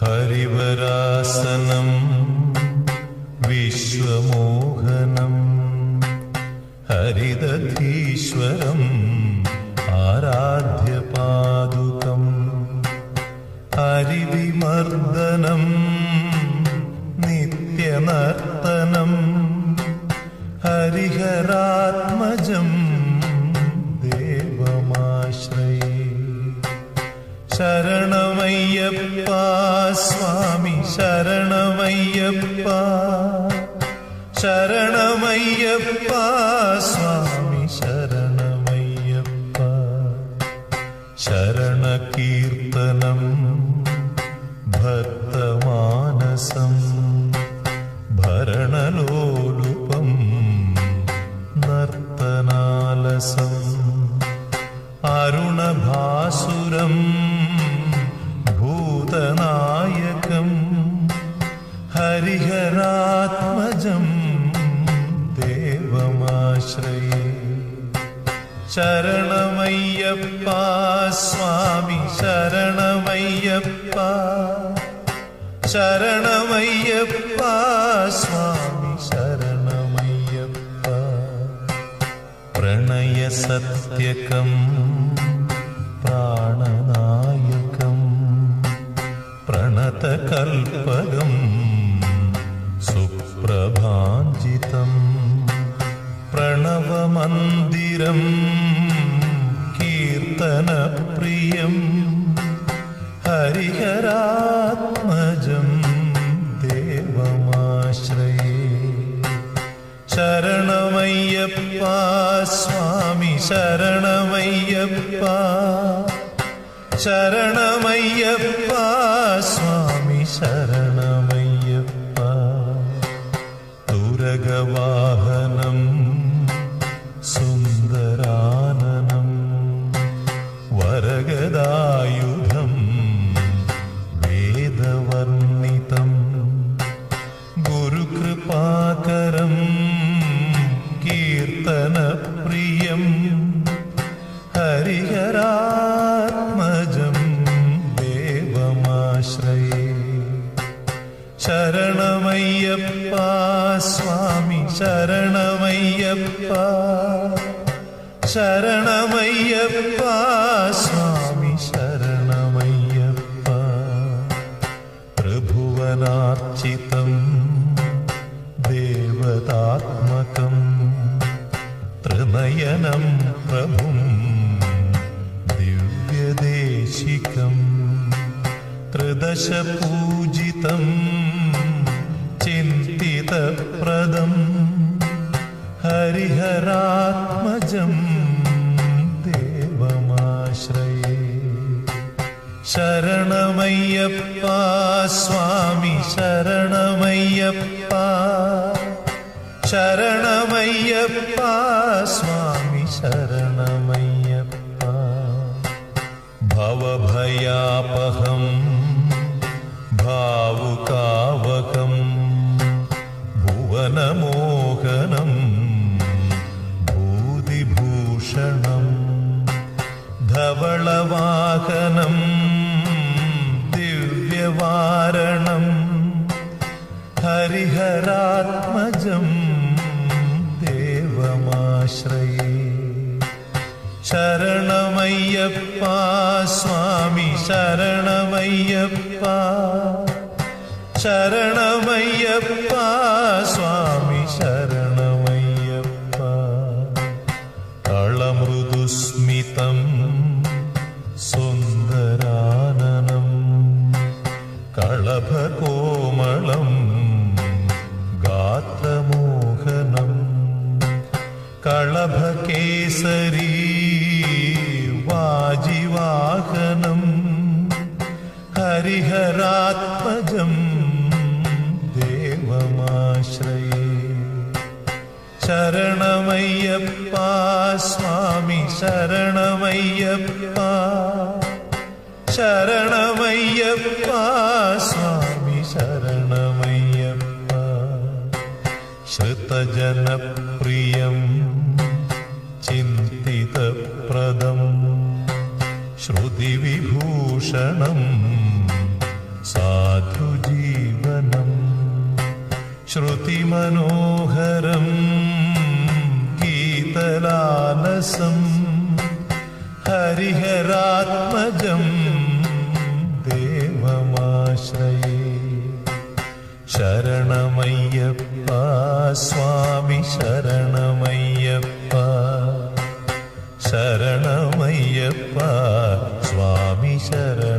ഹരിവരാസനം വിശ്വമോഹനം ഹരിദധീശ്വരം ആരാധ്യപാദുകം ഹരിവിമർദ്ദനം നിത്യനർത്തനം ഹരിഹരാത്മജം ശരണമയ്യപ്പ സ്വാമി ശരണമയ്യപ്പ. ശരണമയ്യപ്പ സ്വാമി ശരണമയ്യപ്പ. ശരണകീർത്തനം ഭക്തമാനസം देवमाश्रये। शरणमय्यप्पा स्वामि शरणमय्यप्पा। शरणमय्यप्पा स्वामि शरणमय्यप्पा। प्रणयसत्यकम् പ്രണവമന്ദിരം കീർത്തനപ്രിയം ഹരിഹരാത്മജം ദേവമാശ്രയേ. ശരണമയ്യപ്പ സ്വാമി ശരണമയ്യപ്പ ശരണമയ്യപ്പ സ്വാമി ശരണമയ്യപ്പ. വരഗദായുധം വേദവർണിതം ഗുരുകൃപാകരം. कीर्तनप्रियं ഹരിഹരാത്മജം. ദേവമാശ്രയേ. ശരണമയ്യപ്പ സ്വാമി ശരണമയ്യപ്പ. ശരണമയ്യപ്പ സ്വാമി ത്രിഭുവനാർച്ചിതം ദേവതാത്മകം ത്രിനയനം പ്രഭും ദിവ്യദേശികം ത്രിദശപൂജിതം ചിന്തിതപ്രദം ഹരിഹരാത്മജം ദേവമാശ്രയേ. ശരണമയ്യപ്പ स्वामी शरणमय्यप्पा। शरणमय्यप्पा स्वामी शरणमय्यप्पा। भवभयापहं भा वारणं हरिहरात्मजं देवमाश्रये शरणमय्यप्पा स्वामी शरणमय्यप्पा शरणमय्यप्पा स्वामी शरण हरिहरात्मजं देवमाश्रये। शरणमय्यप्पा स्वामि शरणमय्यप्पा। शरणमय्यप्पा स्वामि शरणमय्यप्पा। श्रुतजनप्रियं चिन्तितप्रदम् श्रुतिविभूषणम् ശ്രുതിമനോഹരം ഗീതലാലസം ഹരിഹരാത്മജം ദേവമാശ്രയേ. ശരണമയ്യപ്പ സ്വാമി ശരണമയ്യപ്പ. ശരണമയ്യപ്പ സ്വാമി ശരണ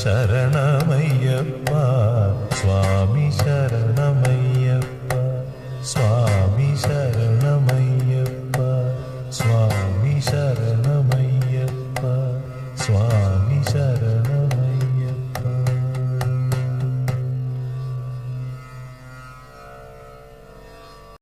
ശരണമയ്യപ്പ സ്വാമി ശരണമയ്യപ്പ സ്വാമി ശരണമയ്യപ്പ സ്വാമി ശരണ